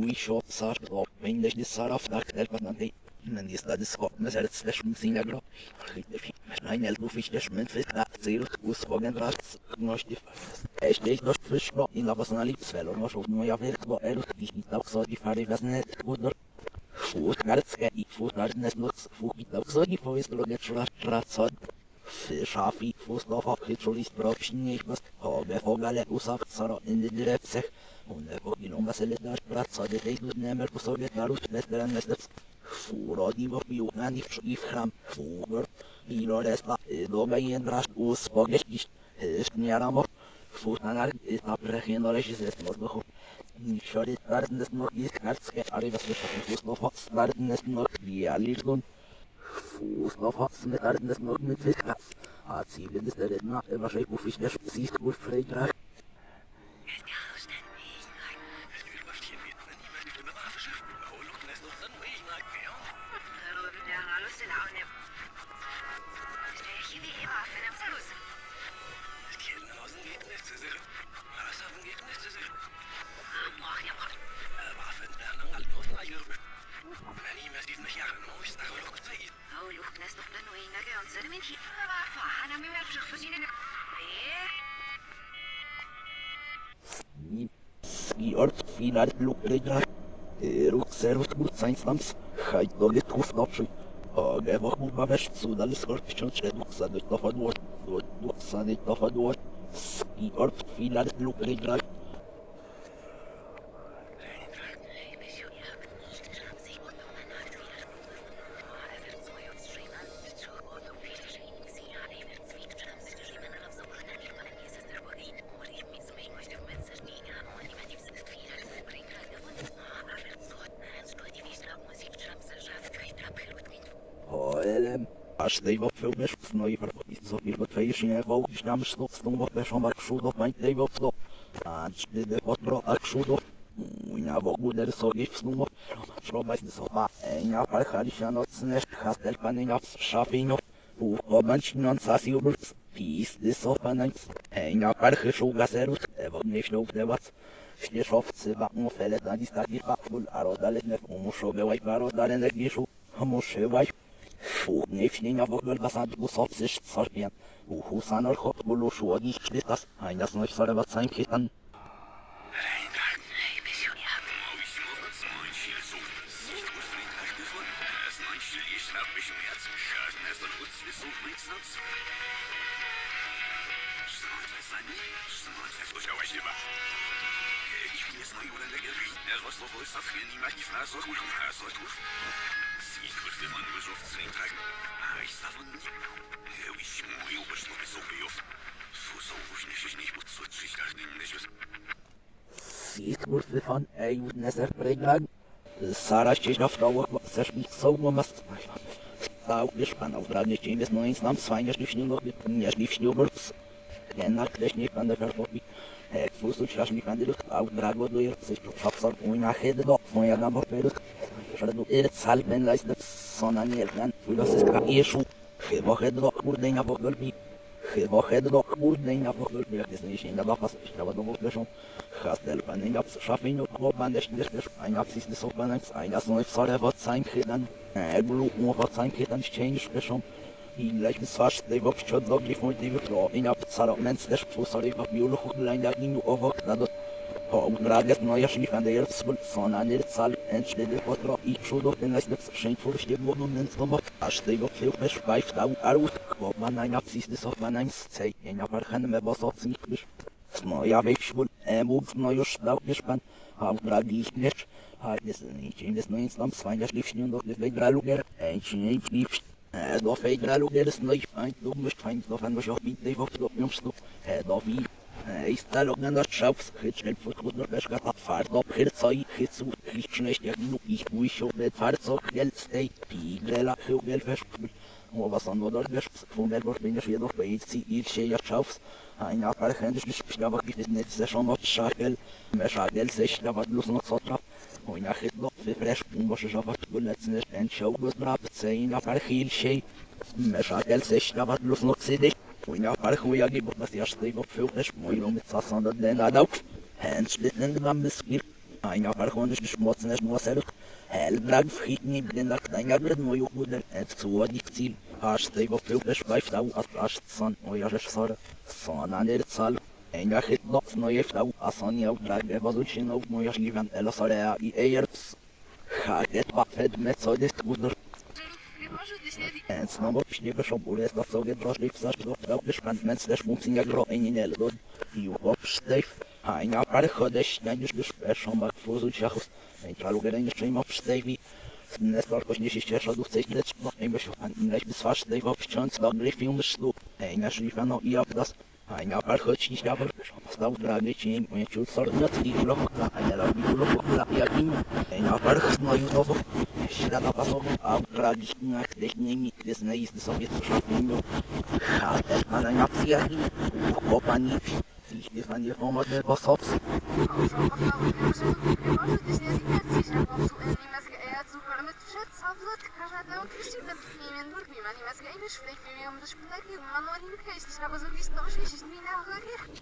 Ui shop sar op min de sar af dak del pat nante. Men is dat is kop mes het slash min sin agro. Khite fi. Nein el bufish des men fit na zero us hogen rats noch die. Es steht noch frisch noch in la personalit svel und was no ja wird bo er ich nicht auch so die fahre was net gut noch. Fut garts ge i fut garts nes noch fut mit auch so die povis lo net schrat rats hat. Schafi, Fußlauf auf المسألة أشبهت صادتين نعمل فصابة قالوا ثلاث بلان مسلف فورادي وفي وعناني في فهم فوبر إلى رسلا دوبين راش وصباقش جيش هشتني على مر فوتان على إطابرخين دارش زيت مربخو نشاري تبارد نس نور جيس كارت سكيت عريبا سوشاكي فوصلافا تبارد نس نور بيالي لون فوصلافا سمت تبارد نس نور من فيك عاصيب لنس دارتنا إبرا شايفو فيش نشو سيست والفريد راك Georg filar lukrygra, rukserów burcaństwams, hajtowie tłów noczy, a lewo kurwa wesz cudal skor wciąż eduksany tofa dłoń, eduksany tofa dłoń, Georg filar lukrygra, no i wartości co i wotwej się nie wał, gdzieś nam szlop z tą wopę szomar krzudów, mań tej wopflo. A czty potro a krzudów. Unia w ogóle sobie w snu szrobać z soba. Enia parchali się nocne, hastel panynia w szafiniu. Uchować nąca siubrc. Pis dy sopa nańc. Enia parchy szuga serut, nie ślub dewac. Śnieżowcy wam fele na listach fakul, a rodale Fugnifinina Vogulbasan Usopsish Sorpian, Uhusanor Hopbulu Shuagi Spitas, Einas Noichsarabas sein kriegt, an. Ich bin jetzt neu oder der Gerät, der Kitan. Я вас слухаю, сахрен, не магнит, нас слухаю, нас слухаю. Szánykétan. Sieht van een nezer preglag. Sara ścieżna frauach chcesz mi są mas. Stał pan aufdragnie cię jest no nic nam swajnie szliwśniu noch nie szliwśniu burps. Denna kleśnie pan der verfobi. Het fuß und schlas mi kan dir aufdrag wo du jetzt sich schafsar und nach hed do von ja na bopeduk. przed salmen lajsne sona niernan, wylosyska jeszu, chyba hedro kurdej na pochwelbi, chyba hedro kurdej na pochwelbi, jak jest niesie na zapas, śrawa do wokdeszą, hastel pan japs, szafin od chłopan, deś deś deś, ein japs ist des hochbanem, ein jas neu psale wat sein kredan, eglu mu wat sein kredan, ścień szpeszą, i leśmy swasz tej woprzcie odlogli w mój tej wypro, i na pcaro męc też psał sali w miulu chuchlań, jak inu owok na dot Und gerade neue Schliff an der Erz von der Zahl entstelle Potro ich schon doch den letzten Schein vor stehen worden und ins Nummer. Ach, die war viel mehr schweift da aus. Wo man ein ab sich das auf man eins zeigt. In aber kann mehr was auf sich No już dał pan a uprawić nie a jest nie jest no nic tam swania szlifśnie do draluger ej ci nie szlifś do tej draluger jest no i fajn du musst fajn do fan was auch mit tej wop do nimmst du do wie ist da noch einer Schaufs, hit schnell vor gut noch das gaat fahrt op hit sei hit zu hit schnell ja genug ich wo ich schon mit Fahrzeug Geld stay die grela für Geld fest und was an oder das von der dort bin ich hier noch bei ich ich sehe ja Schaufs ein Jahr par gente ich aber gibt es nicht sehr Pujna parchujagi, bo bez jaszczego pyłesz, moją mycasa na dne nadał. Hęcz dytnen wam myskir, ajna parchonysz bysz mocne żmoserk. Hel blag w hitni, brynak tajna bled moju chuder, et słodik cil. Aż tego pyłesz bajftał, a aż son, moja rzesz sora, sona nyrcal. Ejna chytno, snoje wtał, a son jał dragę, wozuć się now, moja żliwan elosarea i ejerc. Haget, papet, mecody, skudor, des guder Nie może gdzieś nie di- en snabo pśnie be shop ule sta so get drosh lip sach do frau gespannt mens des mutzing ja gro in in rod ju hop steif ein Jahr par khodesh dann ist des schon mal fuzu chachus ein tralu geren stream auf steivi Nes koś nie się cieszę, do chcesz leć, no i myślę, pan inleś by swasz tej wop ściąc, bo gry film szlub. Ej, nasz i jak das. Ein Jahr par choć nicht aber stał dragi ci moje ciut sort na tri blok na a ja robi blok na ja kim. Ein Jahr par no i nowo. Ślada pasowo, a dragi na technie mi des na jest sobie też pana na przyjaciół. Kopani. Ich nie fan je pomoc der was hops. Nie może gdzieś nie zginąć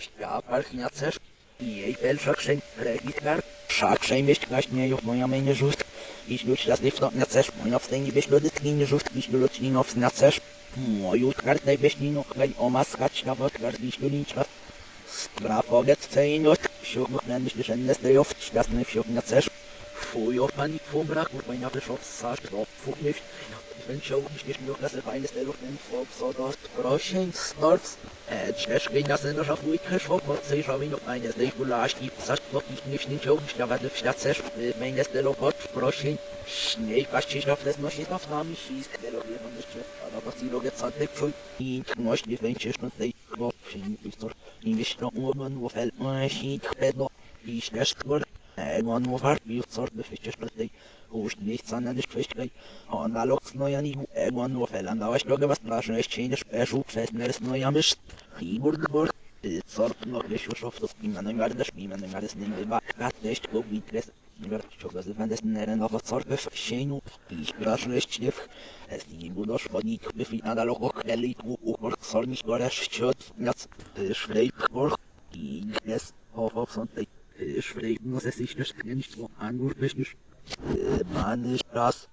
ich das sehr schnell war ja, park nie chcesz? Nie, pel szakrzeń, regitar. Szakrzeń wieść gaśnie, już moja mnie żust. Iś ludź las lifto nie chcesz, moja wstęgi wieść ludy tklinie żust, iś ludź linów nie chcesz. Moju tkartej wieść lino, klej o maskać na wodkar, iś lulinczka. Strafogec cejnot, myślisz, że nie stejow, świasny wsiuk nie chcesz. Fujo pani fubrak, kurwa ja wyszło z sasz, to fuk nicht. Wenn schon nicht nur das eine Stelle in Form so dort Groschen Stolz äh Schlesch das in der Schaft wo ich kein Schock was ich habe noch eine Regulage gibt sagt noch nicht nicht nicht schon ich aber das das sehr meine Stelle Gott Groschen Schnee was ich auf das noch ist auf Name schießt der wir von das aber was die Leute sagt nicht schon ich muss nicht wenn ich schon sei Groschen ist doch nicht noch oben wo fällt man sieht noch ich schlecht wurde Egon nur war wie sort de fichte spreche host nichts an der Fichte und da locks neue nie Egon nur fällen da ich glaube was draschen echt schön der Schub fest mir ist neu am ist Fibur geburt sort noch nicht so schafft das bin man gar das bin man gar das nicht war Ich muss es sich ich nicht so angeblich nicht. Äh, man, ich das.